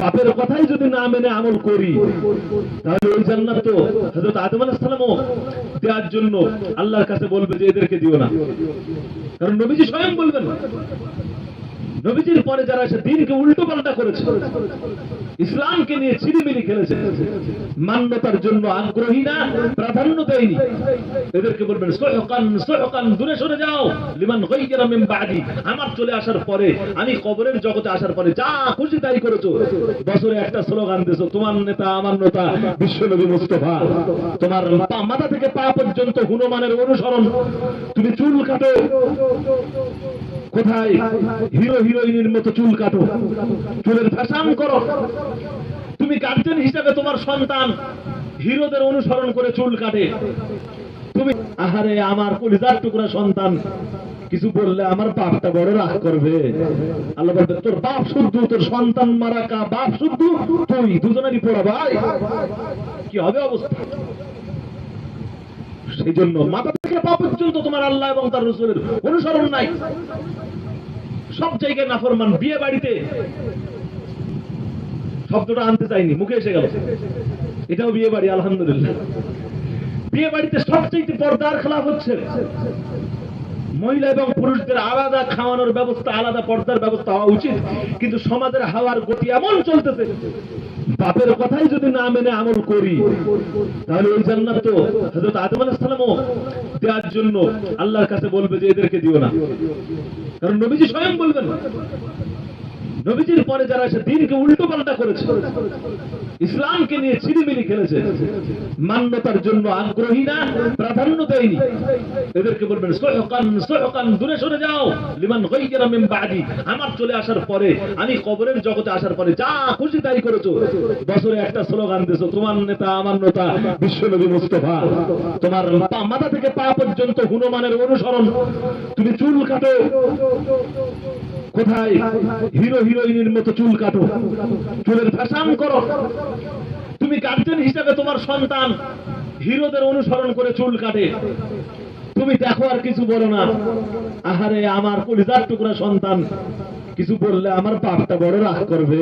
বাপের কথাই যদি না মেনে আমল করি তাহলে ওই জান্নাত তো হযরত আদম আলাইহিস সালামও দেওয়ার জন্য আল্লাহর কাছে বলবে যে এদেরকে দিও না। কারণ নবীজি স্বয়ং বলবেন নবীজির পরে যারা এসে দিনকে উল্টো পাল্টা করেছে, ইসলামকে নিয়ে ছিড়িমিড়ি খেলেছে, মান্যতার জন্য আগ্রহী না, প্রাধান্য দেয়নি। এদেরকে বলবেন, সোহকান সোহকান, দূরে সরে যাও, লিমান গায়রা মিন বাদি। আমার চলে আসার পরে, আমি কবরের জগতে আসার পরে যা খুশি তাই করেছ। বছরে একটা স্লোগান দিছো তোমার নেতা, আমার নেতা, বিশ্বনবী মুস্তফা। তোমার মাথা থেকে পা পর্যন্ত হনুমানের অনুসরণ। তুমি চুল কাটো। কোথায়? হিরো, হিরোইনের মতো চুল কাটো। চুলের ফ্যাশন করো। তুমি গার্জেন হিসাবে তোমার সন্তান হিরোদের অনুসরণ করে চুল কাটে। তুমি আহারে, আমার কলিজার টুকরা সন্তান। কিছু বললে আমার বাপটা বড় রাগ করবে। আল্লাহ বলবে, তোর বাপ শুদ্ধ, তোর সন্তান মারা কা, বাপ শুদ্ধ, তুই দুজনেরই পড়া ভাই। কি হবে অবস্থা? সেই জন্য মাথা থেকে পা পর্যন্ত তোমার আল্লাহ এবং তার রসুলের অনুসরণ নাই। সব জায়গায় নাফরমান বিয়ে বাড়িতে শব্দটা আনতে চাইনি, মুখে এসে গেল। এটাও বিয়ে বাড়ি, আলহামদুলিল্লাহ। বিয়ে বাড়িতে সবচেয়ে পর্দার খেলাফ হচ্ছে মহিলা এবং পুরুষদের আলাদা খাওয়ানোর ব্যবস্থা, আলাদা পর্দার ব্যবস্থা হওয়া উচিত, কিন্তু সমাজের হাওয়ার গতি এমন চলতেছে বাপের কথাই যদি না মেনে আমল করি তাহলে ওই জান্নাত তো হযরত আদম দেওয়ার জন্য আল্লাহর কাছে বলবে যে এদেরকে দিও না। কারণ নবীজি স্বয়ং বলবেন নবীজির পরে যারা এসে দিনকে উল্টো পাল্টা করেছে, ইসলামকে নিয়ে ছিড়িমিড়ি খেলেছে, মান্যতার জন্য আগ্রহী না, প্রাধান্য দেয়নি। এদেরকে বলবেন, সোহকান সোহকান, দূরে সরে যাও, লিমান গায়রা মিন বাদি। আমার চলে আসার পরে, আমি কবরের জগতে আসার পরে যা খুশি তাই করেছ। বছরে একটা স্লোগান দিছো তোমার নেতা, আমার নেতা, বিশ্বনবী মুস্তফা। তোমার মাথা থেকে পা পর্যন্ত হনুমানের অনুসরণ। তুমি চুল কাটো। কোথায়? হিরো, হিরোইনের মতো চুল কাটো। চুলের ফ্যাশন করো। তুমি গার্জেন হিসাবে তোমার সন্তান, হিরোদের অনুসরণ করে চুল কাটে। তুমি দেখো আর কিছু বলো না। আহারে, আমার কলিজার টুকরা সন্তান, কিছু বললে আমার বাপটা বড় রাগ করবে।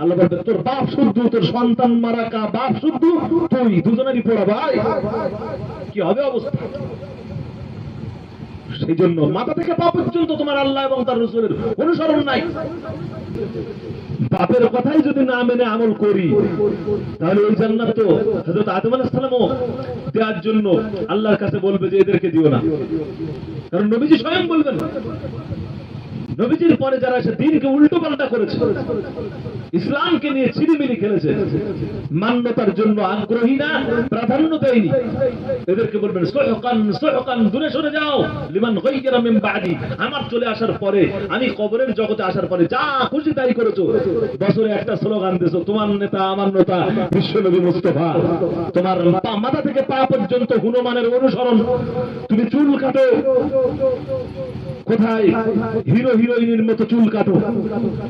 আল্লাহ বলবে, তোর বাপ শুদ্ধ, তোর সন্তান মারা কা, বাপ শুদ্ধ, তুই দুজনেরই পড়া ভাই। কি হবে অবস্থা? সেই জন্য মাথা থেকে পা পর্যন্ত তোমার আল্লাহ এবং তার রসুলের অনুসরণ নাই। বাপের কথাই যদি না মেনে আমল করি, তাহলে ওই জান্নাত তো হযরত আদম আলাইহিস সালামও দেওয়ার জন্য আল্লাহর কাছে বলবে যে এদেরকে দিও না। কারণ নবীজি স্বয়ং বলবেন নবীজির পরে যারা এসে দিনকে উল্টো পাল্টা করেছে, ইসলামকে নিয়ে ছিড়িমিড়ি খেলেছে, মান্যতার জন্য আগ্রহী না, প্রাধান্য দেয়নি। এদেরকে বলবেন, সোহকান সোহকান, দূরে সরে যাও, লিমান গায়রা মিন বাদি। আমার চলে আসার পরে, আমি কবরের জগতে আসার পরে যা খুশি তাই করেছ। বছরে একটা স্লোগান দিছো তোমার নেতা, আমার নেতা বিশ্বনবী মুস্তফা। তোমার মাথা থেকে পা পর্যন্ত হনুমানের অনুসরণ। তুমি চুল কাটো। কোথায়? হিরো, হিরোইনের মতো চুল কাটো।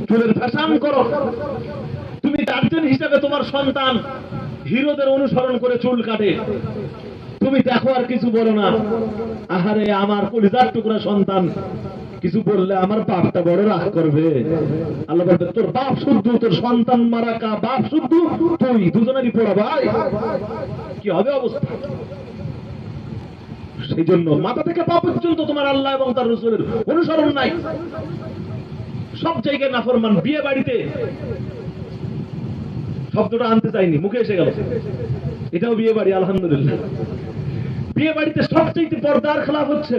চুলের ফ্যাশন করো। তুমি গার্জেন হিসাবে তোমার সন্তান, হিরোদের অনুসরণ করে চুল কাটে। তুমি দেখো আর কিছু বলো না। আহারে, আমার কলিজার টুকরা সন্তান। কিছু বললে আমার বাপটা বড় রাগ করবে। আল্লাহ বলবে, তোর বাপ শুদ্ধ, তোর সন্তান মারা কা, বাপ শুদ্ধ, তুই দুজনেরই পড়া ভাই। কি হবে অবস্থা? সেই জন্য মাথা থেকে পা পর্যন্ত তোমার আল্লাহ এবং তার রসুলের অনুসরণ নাই। সব জায়গায় নাফরমান বিয়ে বাড়িতে শব্দটা আনতে চাইনি, মুখে এসে গেল। এটাও বিয়ে বাড়ি, আলহামদুলিল্লাহ। বিয়ে বাড়িতে সবচেয়ে পর্দার খেলাফ হচ্ছে।